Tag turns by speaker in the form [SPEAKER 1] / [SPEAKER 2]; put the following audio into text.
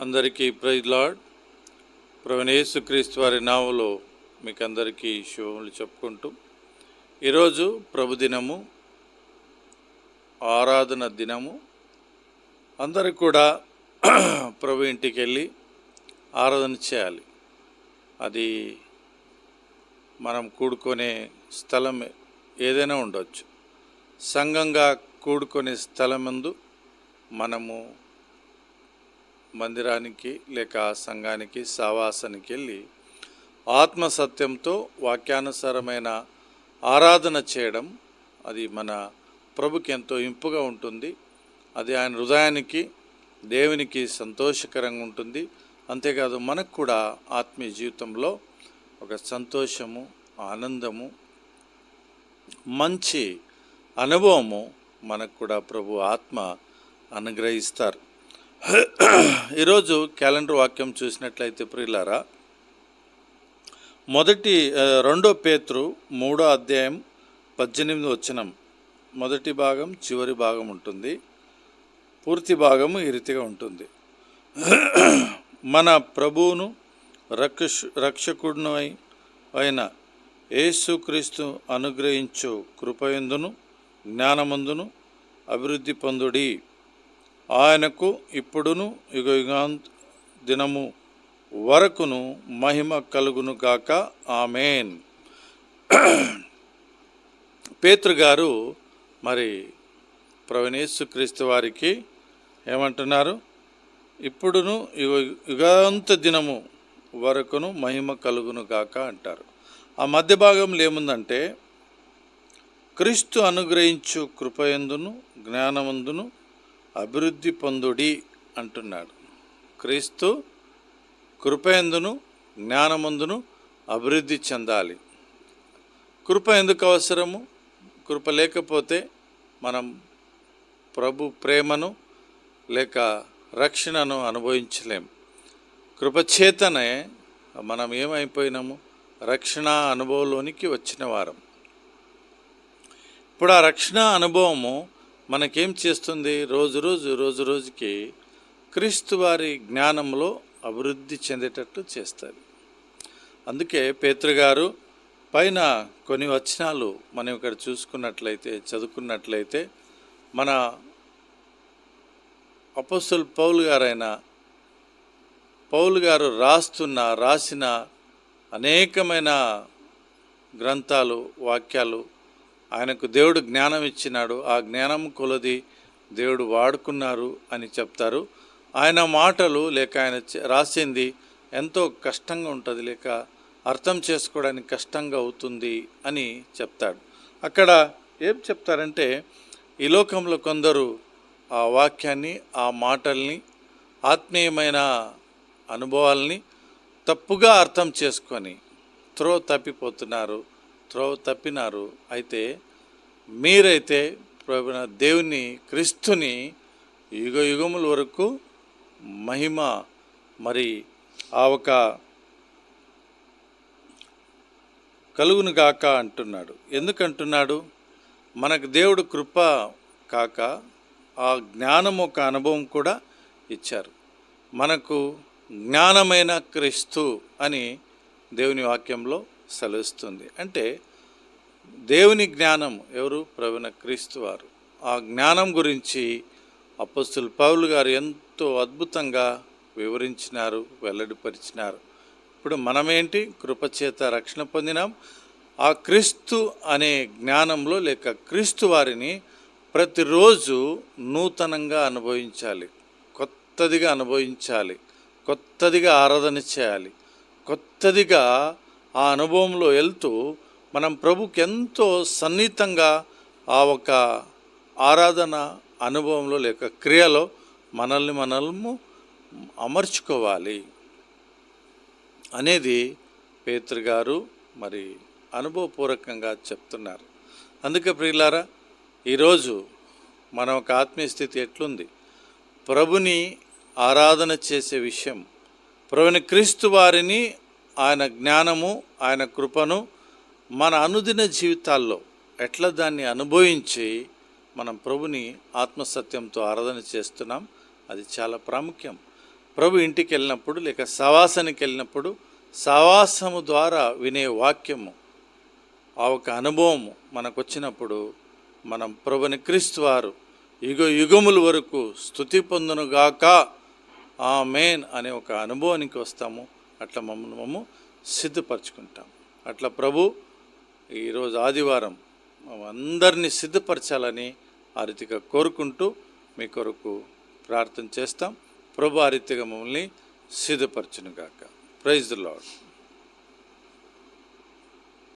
[SPEAKER 1] అందరికీ praise lord ప్రవణేశుక్రీస్తు వారి నావలో మీకు అందరికీ శుభములు చెప్పుకుంటూ ఈరోజు ప్రభు దినము ఆరాధన దినము. అందరికి కూడా ప్రభు ఇంటికి వెళ్ళి ఆరాధన చేయాలి. అది మనం కూడుకునే స్థలం ఏదైనా ఉండవచ్చు సంఘంగా కూడుకునే స్థలమందు మనము మందిరానికి లేక సంఘానికి సావాసానికి వెళ్ళి ఆత్మ సత్యంతో వాక్యానుసారమైన ఆరాధన చేయడం అది మన ప్రభుకి ఎంతో ఇంపుగా ఉంటుంది. అది ఆయన హృదయానికి దేవునికి సంతోషకరంగా ఉంటుంది. అంతేకాదు మనకు కూడా ఆత్మీయ జీవితంలో ఒక సంతోషము ఆనందము మంచి అనుభవము మనకు కూడా ప్రభు ఆత్మ అనుగ్రహిస్తారు. ఈరోజు క్యాలెండర్ వాక్యం చూసినట్లయితే ప్రియులారా మొదటి రెండో పేతురు మూడో అధ్యాయం పద్దెనిమిది వచనం. మొదటి భాగం చివరి భాగం ఉంటుంది. పూర్తి భాగము ఈ రీతిగా ఉంటుంది. మన ప్రభువును రక్ష రక్షకుడును అయిన యేసుక్రీస్తు అనుగ్రహించు కృపయందును జ్ఞానమందును అభివృద్ధి పొందుడి. ఆయనకు ఇప్పుడును యుగ యుగాంత్ దినము వరకును మహిమ కలుగును గాక. ఆమెన్. పేతృ గారు మరి ప్రవణేశుక్రీస్తు వారికి ఏమంటున్నారు? ఇప్పుడును యుగ యుగాంత దినము వరకును మహిమ కలుగును గాక అంటారు. ఆ మధ్య భాగంలో ఏముందంటే క్రీస్తు అనుగ్రహించు కృపయందును జ్ఞానమందును అభివృద్ధి పొందుడి అంటున్నాడు. క్రీస్తు కృపయందును జ్ఞానమందును అభివృద్ధి చెందాలి. కృప ఎందుకు అవసరము? కృప లేకపోతే మనం ప్రభు ప్రేమను లేక రక్షణను అనుభవించలేం. కృపచేతనే మనం ఏమైపోయినాము? రక్షణ అనుభవంలోనికి వచ్చిన వారం. ఇప్పుడు ఆ రక్షణ అనుభవము మనకేం చేస్తుంది? రోజు రోజు రోజు రోజుకి క్రీస్తు వారి జ్ఞానంలో అభివృద్ధి చెందేటట్టు చేస్తుంది అందుకే పేతృగారు పైన కొన్ని వచనాలు మనం ఇక్కడ చూసుకున్నట్లయితే చదువుకున్నట్లయితే మన అపస్సుల్ పౌలు గారైన పౌలు గారు రాస్తున్న రాసిన అనేకమైన గ్రంథాలు వాక్యాలు ఆయనకు దేవుడు జ్ఞానం ఇచ్చినాడు. ఆ జ్ఞానం కొలది దేవుడు వాడుకున్నారు అని చెప్తారు. ఆయన మాటలు లేక ఆయన రాసింది ఎంతో కష్టంగా ఉంటుంది. లేక అర్థం చేసుకోవడానికి కష్టంగా అవుతుంది అని చెప్తాడు. అక్కడ ఏం చెప్తారంటే ఈ లోకంలో కొందరు ఆ వాక్యాన్ని ఆ మాటల్ని ఆత్మీయమైన అనుభవాల్ని తప్పుగా అర్థం చేసుకొని త్రో తప్పిపోతున్నారు. త్రో తప్పినారు. అయితే మీరైతే ప్రభున దేవుని క్రీస్తుని యుగ యుగముల వరకు మహిమ మరి ఆ ఒక కలుగును గాక అంటున్నాడు. ఎందుకంటున్నాడు? మనకు దేవుడు కృప కాక ఆ జ్ఞానం ఒక అనుభవం కూడా ఇచ్చారు. మనకు జ్ఞానమైన క్రీస్తు అని దేవుని వాక్యంలో సెలవిస్తుంది. అంటే దేవుని జ్ఞానం ఎవరు? ప్రవీణ క్రీస్తు వారు. ఆ జ్ఞానం గురించి అప్పస్తులు పౌలు గారు ఎంతో అద్భుతంగా వివరించినారు వెల్లడిపరిచినారు. ఇప్పుడు మనమేంటి? కృపచేత రక్షణ పొందినాం. ఆ క్రీస్తు అనే జ్ఞానంలో లేక క్రీస్తు వారిని ప్రతిరోజు నూతనంగా అనుభవించాలి. కొత్తదిగా అనుభవించాలి. కొత్తదిగా ఆరాధన చేయాలి. కొత్తదిగా ఆ అనుభవంలో వెళ్తూ మనం ప్రభుకి ఎంతో సన్నిహితంగా ఆ ఒక ఆరాధన అనుభవంలో లేక క్రియలో మనల్ని మనల్ని అమర్చుకోవాలి అనేది పేతృ గారు మరి అనుభవపూర్వకంగా చెప్తున్నారు. అందుకే ప్రియులారా ఈరోజు మన ఒక ఆత్మీయ స్థితి ఎట్లుంది? ప్రభుని ఆరాధన చేసే విషయం ప్రభుని క్రీస్తు వారిని ఆయన జ్ఞానము ఆయన కృపను మన అనుదిన జీవితాల్లో ఎట్లా దాన్ని అనుభవించి మనం ప్రభుని ఆత్మసత్యంతో ఆరాధన చేస్తున్నాం అది చాలా ప్రాముఖ్యం. ప్రభు ఇంటికి వెళ్ళినప్పుడు లేక సవాసానికి వెళ్ళినప్పుడు సవాసము ద్వారా వినే వాక్యము ఆ ఒక అనుభవము మనకు వచ్చినప్పుడు మనం ప్రభుని క్రీస్తు వారు యుగ యుగముల వరకు స్థుతి పొందునుగాక ఆ మేన్ అనే ఒక అనుభవానికి వస్తాము. అట్లా మమ్మల్ని మేము సిద్ధపరచుకుంటాం. అట్లా ప్రభు ఈరోజు ఆదివారం అందరినీ సిద్ధపరచాలని ఆ రీతిగా కోరుకుంటూ మీ కొరకు ప్రార్థన చేస్తాం. ప్రభు ఆ రీతిగా మమ్మల్ని సిద్ధపరచునుగాక. Praise lord